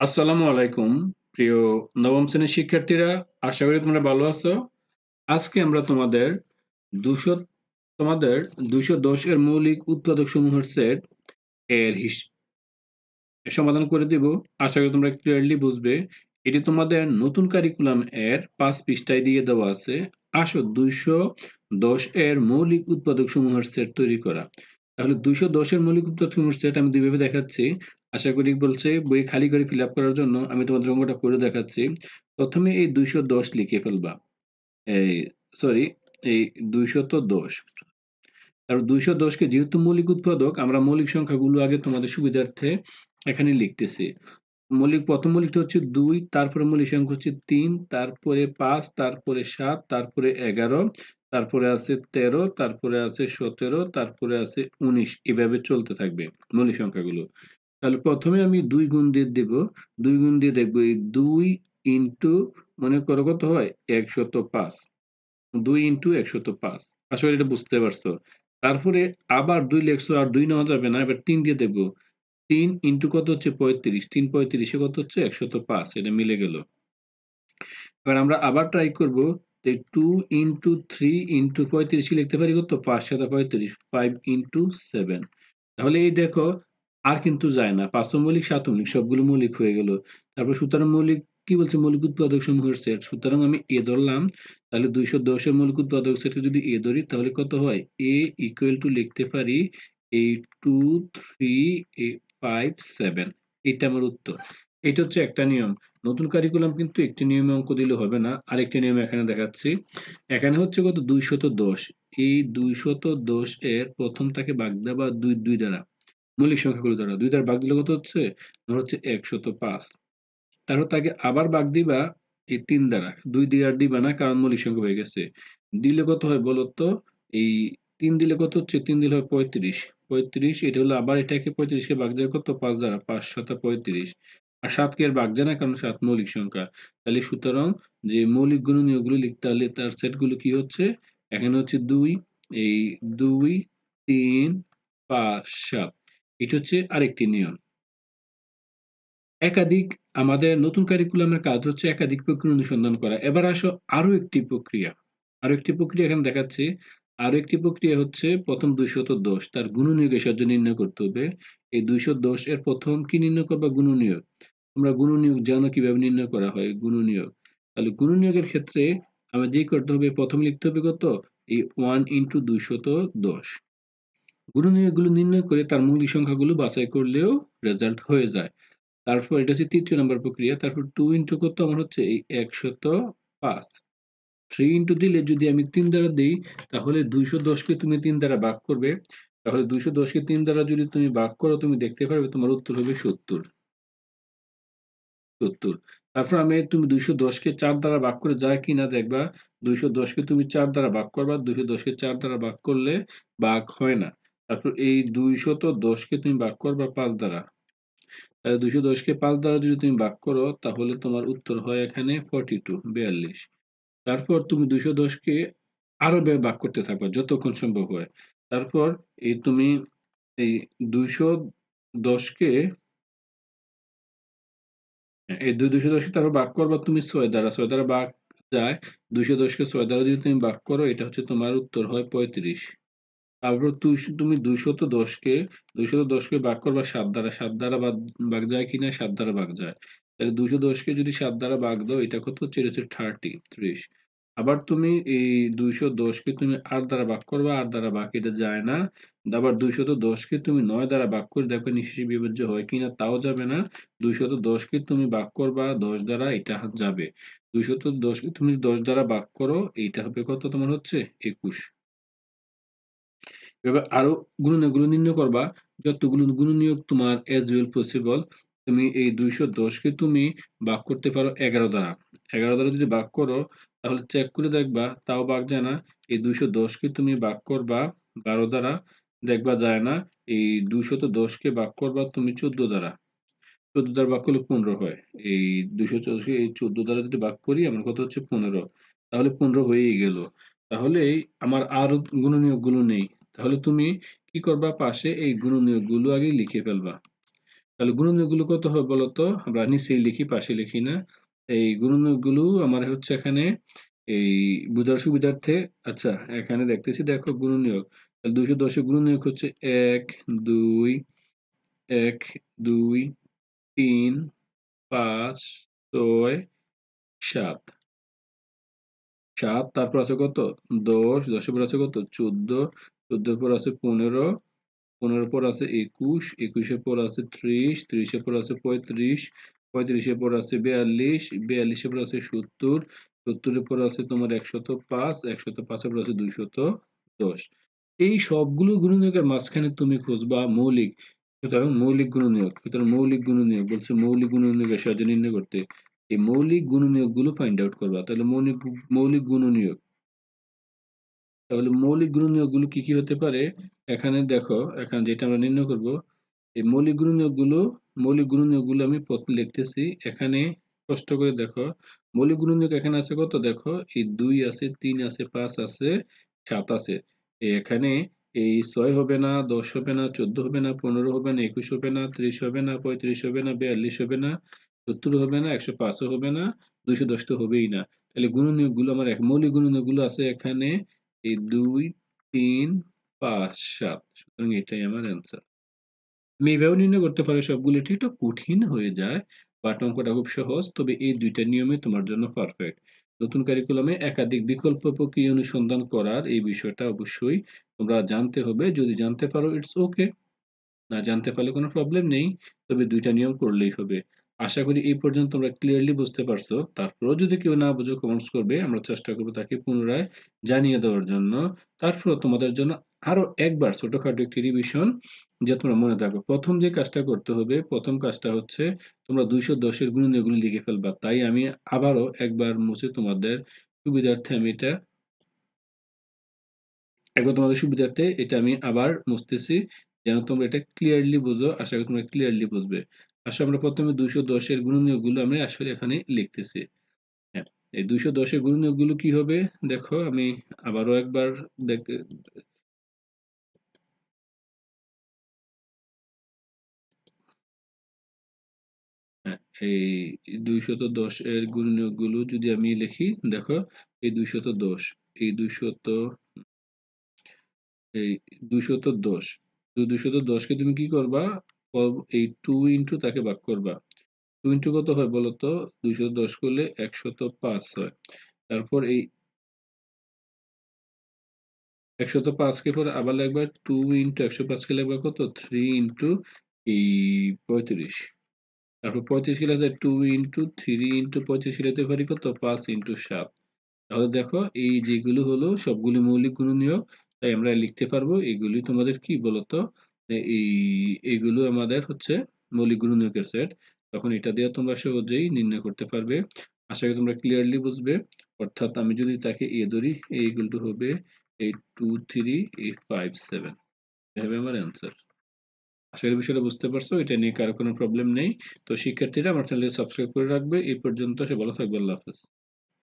আসসালামু আলাইকুম, প্রিয় নবম শ্রেণির শিক্ষার্থীরা, আশা করি তোমরা ভালো আছো। আজকে আমরা তোমাদের দুশো, তোমাদের দশ এর মৌলিক উৎপাদক সমূহের সেট এর হিস, সমাধান করে দিব। আশা করি তোমরা ক্লিয়ারলি বুঝবে। এটি তোমাদের নতুন কারিকুলাম এর পাঁচ পৃষ্ঠায় দিয়ে দেওয়া আছে। আসো দুইশো দশ এর মৌলিক উৎপাদক সমূহের সেট তৈরি করা। তাহলে দুইশো দশের মৌলিক সমূহের সেট আমি দুইভাবে দেখাচ্ছি। আশা করি বলছে, বই খালি করে ফিল আপ করার জন্য আমি তোমাদের অঙ্কটা করে দেখাচ্ছি। প্রথমে এই দুইশো দশ লিখে ফেলবা। এই সরি এই দুইশত দশ। তারপর দুইশো দশকে যেহেতু মৌলিক উৎপাদক, আমরা মৌলিক সংখ্যাগুলো আগে তোমাদের সুবিধার্থে এখানে লিখতেছি। মৌলিক, প্রথম মৌলিকটা হচ্ছে দুই, তারপরে মৌলিক সংখ্যা হচ্ছে তিন, তারপরে পাঁচ, তারপরে সাত, তারপরে এগারো, তারপরে আছে তেরো, তারপরে আছে সতেরো, তারপরে আছে উনিশ। এভাবে চলতে থাকবে মৌলিক সংখ্যাগুলো। তাহলে প্রথমে আমি দুই গুণ দিয়ে দেব। দুই গুণ দিয়ে দেখব এই দুই ইন্টু মনে করো কত হয়? একশত পাঁচ। দুই ইন্টু একশত পাঁচ। করি এটা বুঝতে পারছ। তারপরে আবার দুই লেখছো আর দুই নেওয়া যাবে না। এবার তিন দিয়ে দেখব তিন ইন্টু কত হচ্ছে? পঁয়ত্রিশ। তিন পঁয়ত্রিশে কত হচ্ছে? একশত পাঁচ। এটা মিলে গেল। এবার আমরা আবার ট্রাই করব টু ইন্টু থ্রি ইন্টু পঁয়ত্রিশে লিখতে পারি কত? পাঁচ সাত পঁয়ত্রিশ। ফাইভ ইন্টু সেভেন তাহলে এই দেখো আর কিন্তু যায় না। পাঁচ মৌলিক সাত মৌলিক, সবগুলো মৌলিক হয়ে গেল। তারপর সুতরাং মৌলিক, কি বলছে? মৌলিক উৎপাদক সমূহের সেট সুতরাং আমি এ ধরলাম, তাহলে দুইশো দশের মৌলিক উৎপাদক সেটকে যদি এ ধরি, তাহলে কত হয়? এ ইকুয়াল টু লিখতে পারি এই টু থ্রি এ ফাইভ, সেভেন। এটা আমার উত্তর। এটা হচ্ছে একটা নিয়ম। নতুন কারিকুলাম কিন্তু একটি নিয়মে অঙ্ক দিলে হবে না। আরেকটি নিয়ম এখানে দেখাচ্ছি। এখানে হচ্ছে কত? দুইশত দশ। এই দুইশত দশ এর প্রথম তাকে বাগ দেওয়া দুই দুই দ্বারা মৌলিক সংখ্যাগুলো দ্বারা দুই দ্বারা বাগ দিলে কত হচ্ছে? আমার হচ্ছে একশত পাঁচ। তারপর তাকে আবার বাগ দিবা এই তিন দ্বারা। দুই দিয়ে আর দিবা না, কারণ মৌলিক সংখ্যা হয়ে গেছে। দিলে কত হয় বলো তো এই তিন দিলে কত হচ্ছে? তিন দিলে হয় পঁয়ত্রিশ। পঁয়ত্রিশ, এটা হলো আবার এটাকে পঁয়ত্রিশকে বাগ দেওয়া কত? পাঁচ দ্বারা, পাঁচ শত পঁয়ত্রিশ। আর সাতকে এর বাগ যায় না, কারণ সাত মৌলিক সংখ্যা। তাহলে সুতরাং যে মৌলিক গুণনীয়গুলো লিখতে হলে তার সেটগুলো কি হচ্ছে? এখানে হচ্ছে দুই, এই দুই, তিন, পাঁচ, সাত। এটা হচ্ছে আরেকটি নিয়ম। একাধিক আমাদের নতুন কারিকুলামের কাজ হচ্ছে একাধিক প্রক্রিয়া অনুসন্ধান করা। এবার আসো আরও একটি প্রক্রিয়া। আরও একটি প্রক্রিয়া এখানে দেখাচ্ছে। আরও একটি প্রক্রিয়া হচ্ছে প্রথম দুইশত দশ তার গুণনীয়কের সাহায্যে নির্ণয় করতে হবে, এই দুইশো দশ এর প্রথম কি নির্ণয় করবা? গুণনীয়ক। তোমরা গুণনীয়ক জানো কীভাবে নির্ণয় করা হয়? গুণনীয়ক। তাহলে গুণনীয়কের ক্ষেত্রে আমরা যেই করতে হবে? প্রথম লিখতে হবে কত? এই ওয়ান ইন্টু দুইশত দশ গুণনীয়কগুলো নির্ণয় করে তার মৌলিক সংখ্যাগুলো বাছাই করলেও রেজাল্ট হয়ে যায়। তারপর এটা হচ্ছে তৃতীয় নম্বর প্রক্রিয়া। তারপর টু ইন্টু কত? আমার হচ্ছে এই একশত পাঁচ। থ্রি ইন্টু দিলে যদি আমি তিন দ্বারা দিই, তাহলে দুইশো দশকে তুমি তিন দ্বারা ভাগ করবে। তাহলে দুইশো দশকে তিন দ্বারা যদি তুমি ভাগ করো, তুমি দেখতে পারবে তোমার উত্তর হবে সত্তর। সত্তর। তারপর আমি তুমি দুইশো দশকে চার দ্বারা ভাগ করে যায় কি না দেখবা, দুইশো দশকে তুমি চার দ্বারা ভাগ করবা, দুইশো দশকে চার দ্বারা ভাগ করলে ভাগ হয় না। তারপর এই দুইশত দশকে তুমি ভাগ করবা পাঁচ দ্বারা। তাহলে দুইশো দশকে পাঁচ দ্বারা যদি তুমি ভাগ করো, তাহলে তোমার উত্তর হয় এখানে ফর্টি টু বিয়াল্লিশ। তারপর তুমি দুইশো দশকে আরও ভাগ করতে থাকবে, যতক্ষণ সম্ভব হয়। তারপর এই তুমি এই দুইশো দশকে এই দুই দুইশো দশকে তারপর ভাগ করবা তুমি ছয় দ্বারা। ছয় দ্বারা ভাগ যায় দুইশো দশকে ছয় দ্বারা যদি তুমি ভাগ করো, এটা হচ্ছে তোমার উত্তর হয় পঁয়ত্রিশ। তারপর তুমি দুইশত দশকে দুইশত দশকে ভাগ করবা সাত দ্বারা সাত দ্বারা ভাগ যায় কিনা সাত দ্বারা ভাগ যায়। তাহলে দুইশো দশকে যদি সাত দ্বারা ভাগ দাও, এটা কত হচ্ছে? এটা হচ্ছে থার্টি ত্রিশ। আবার তুমি এই দুইশো দশকে তুমি আট দ্বারা ভাগ করবা, আট দ্বারা ভাগ এটা যায় না। আবার দুইশত দশকে তুমি নয় দ্বারা ভাগ করে দেখো নিশ্চয়ই বিভাজ্য হয় কিনা, তাও যাবে না। দুইশত দশকে তুমি ভাগ করবা দশ দ্বারা, এটা যাবে। দুইশত দশকে তুমি দশ দ্বারা ভাগ করো, এইটা হবে কত তোমার হচ্ছে? একুশ। এবার আরও গুণনীয়কগুলো নির্ণয় করবা। যতগুলো গুণনীয়ক তোমার এজ ওয়েল পসিবল তুমি এই দুইশো দশকে তুমি ভাগ করতে পারো এগারো দ্বারা। এগারো দ্বারা যদি ভাগ করো, তাহলে চেক করে দেখবা, তাও ভাগ যায় না। এই দুইশো দশকে তুমি ভাগ করবা বারো দ্বারা, দেখবা যায় না। এই দুইশত দশকে ভাগ করবা তুমি চোদ্দ দ্বারা। চোদ্দ দ্বারা ভাগ করলে পনেরো হয়। এই দুইশো চৌষট্টি এই চোদ্দ দ্বারা যদি ভাগ করি, আমার কথা হচ্ছে পনেরো। তাহলে পনেরো হয়েই গেল। তাহলে আমার আর গুণনীয়কগুলো নেই। তাহলে তুমি কি করবা পাশে এই গুণনীয়কগুলো আগে লিখে ফেলবা তাহলে গুণনীয়কগুলো কত হবে বলো তো? আমরা নিচেই লিখি, পাশে লিখি না। এই গুণনীয়কগুলো আমার হচ্ছে এখানে এই বোঝার সুবিধার্থে আচ্ছা এখানে দেখতেছি দেখো গুণনীয়ক। তাহলে ২১০ এর গুণনীয়ক হচ্ছে ১, ২, ১, ২, ৩, ৫, ৬, ৭। ৭ তারপর আছে কত? দশ দশের পর আছে কত? ১৪, ১৪ এর পর আছে ১৫, ১৫ এর পর আছে একুশ একুশের পর আছে ৩০, ৩০ এর পর আছে পঁয়ত্রিশ পঁয়ত্রিশের পর আছে ৪২, ৪২ এর পর আছে সত্তর সত্তরের পর আছে তোমার একশত পাঁচ একশত পাঁচের পর আছে ২১০। এই সবগুলো গুণনীয়কের মাঝখানে তুমি খুঁজবা মৌলিক। সুতরাং মৌলিক গুণনীয়ক। সুতরাং মৌলিক গুণনীয়ক বলছে মৌলিক গুণনীয়কের সাহায্যে নির্ণয় করতে। এই মৌলিক গুণনীয়কগুলো ফাইন্ড আউট করবা। তাহলে মৌলিক মৌলিক গুণনীয়ক। তাহলে মৌলিক গুণনীয়কগুলো কি, কি হতে পারে? এখানে দেখো, এখানে যেটা আমরা নির্ণয় করব, এই মৌলিক গুণনীয়কগুলো মৌলিক গুণনীয়কগুলো আমি লিখতেছি। এখানে কষ্ট করে দেখো, মৌলিক গুণনীয়ক এখানে আছে কত দেখো, এই দুই আছে, তিন আছে, পাঁচ আছে, সাত আছে। এখানে এই ছয় হবে না, ১০ হবে না, ১৪ হবে না, ১৫ হবে না, ২১ হবে না, ৩০ হবে না, ৩৫ হবে না, ৪২ হবে না, ৭০ হবে না, একশো পাঁচও হবে না, ২১০ তো হবেই না। তাহলে গুণনীয়কগুলো আমার এক মৌলিক গুণনীয়কগুলো আছে এখানে। এই ২, ৩, ৫, ৭ সুতরাং এটাই আমার অ্যান্সার। তুমি এভাবেও নির্ণয় করতে পারো সবগুলো এটি একটু কঠিন হয়ে যায় বাট অঙ্কটা খুব সহজ তবে এই দুইটা নিয়মে তোমার জন্য পারফেক্ট নতুন কারিকুলামে একাধিক বিকল্প প্রক্রিয়া অনুসন্ধান করার এই বিষয়টা অবশ্যই তোমরা জানতে হবে। যদি জানতে পারো ইটস ওকে না জানতে পারলে কোনো প্রবলেম নেই তবে দুইটা নিয়ম করলেই হবে। আশা করি এই পর্যন্ত তোমরা ক্লিয়ারলি বুঝতে পারছ। তারপরেও যদি কেউ না বুঝো কমেন্টস করবে, আমরা চেষ্টা করব তাকে পুনরায় জানিয়ে দেওয়ার জন্য। তারপর তোমাদের জন্য আরও একবার ছোটখাটো একটি রিভিশন যে তোমরা মনে থাকো। প্রথম যে কাজটা করতে হবে, প্রথম কাজটা হচ্ছে তোমরা দুইশো দশের গুণনীয়গুলি লিখে ফেলবা। তাই আমি আবারও একবার মুছে তোমাদের সুবিধার্থে আমি এটা একবার তোমাদের সুবিধার্থে এটা আমি আবার মুছতেছি। যেন তোমরা এটা ক্লিয়ারলি বুঝো। আশা করি তোমরা ক্লিয়ারলি বুঝবে। আসলে আমরা প্রথমে দুইশো দশের গুণনীয়কগুলো আমরা আসলে এখানে লিখতেছি। হ্যাঁ এই দুইশো দশের গুণনীয়কগুলো কি হবে? দেখো আমি আবারও একবার দেখ হ্যাঁ, এই দুইশত দশ এর গুণনীয়কগুলো যদি আমি লিখি দেখো এই দুইশত দশ এই দুইশত এই দুইশত দশ দুইশত দশকে তুমি কি করবা? এই টু ইন্টু তাকে ভাগ করবা। টু ইন্টু কত হয় বলতো? দুইশত দশ করলে একশত পাঁচ হয়। তারপর এই একশত পাঁচকে পরে আবার লাগবে টু ইন্টু একশো পাঁচকে লাগবে কত? থ্রি ইন্টু এই পঁয়ত্রিশ। তারপর পঁয়ত্রিশ কিলাতে টু ইন্টু থ্রি ইন্টু পঁয়ত্রিশ কিলাতে পারি কত? পাঁচ ইন্টু সাত। তাহলে দেখো, এই যেগুলো হলো সবগুলি মৌলিক গুণনীয়ক, তাই আমরা লিখতে পারব এগুলি তোমাদের কি বলতো? এই, এগুলো আমাদের হচ্ছে মৌলিক গুণনীয়কের সেট তখন এটা দিয়ে তোমরা সহজেই নির্ণয় করতে পারবে। আশা করি তোমরা ক্লিয়ারলি বুঝবে। অর্থাৎ আমি যদি তাকে এ ধরি এইগুলো হবে এই টু থ্রি এই ফাইভ সেভেন হবে আমার অ্যান্সার আশা করি বিষয়টা বুঝতে পারছ। এটা নিয়ে কারও কোনো প্রবলেম নেই। তো শিক্ষার্থীরা আমার চ্যানেলটি সাবস্ক্রাইব করে রাখবে। এই পর্যন্ত সে ভালো থাকবে। আল্লাহ হাফেজ।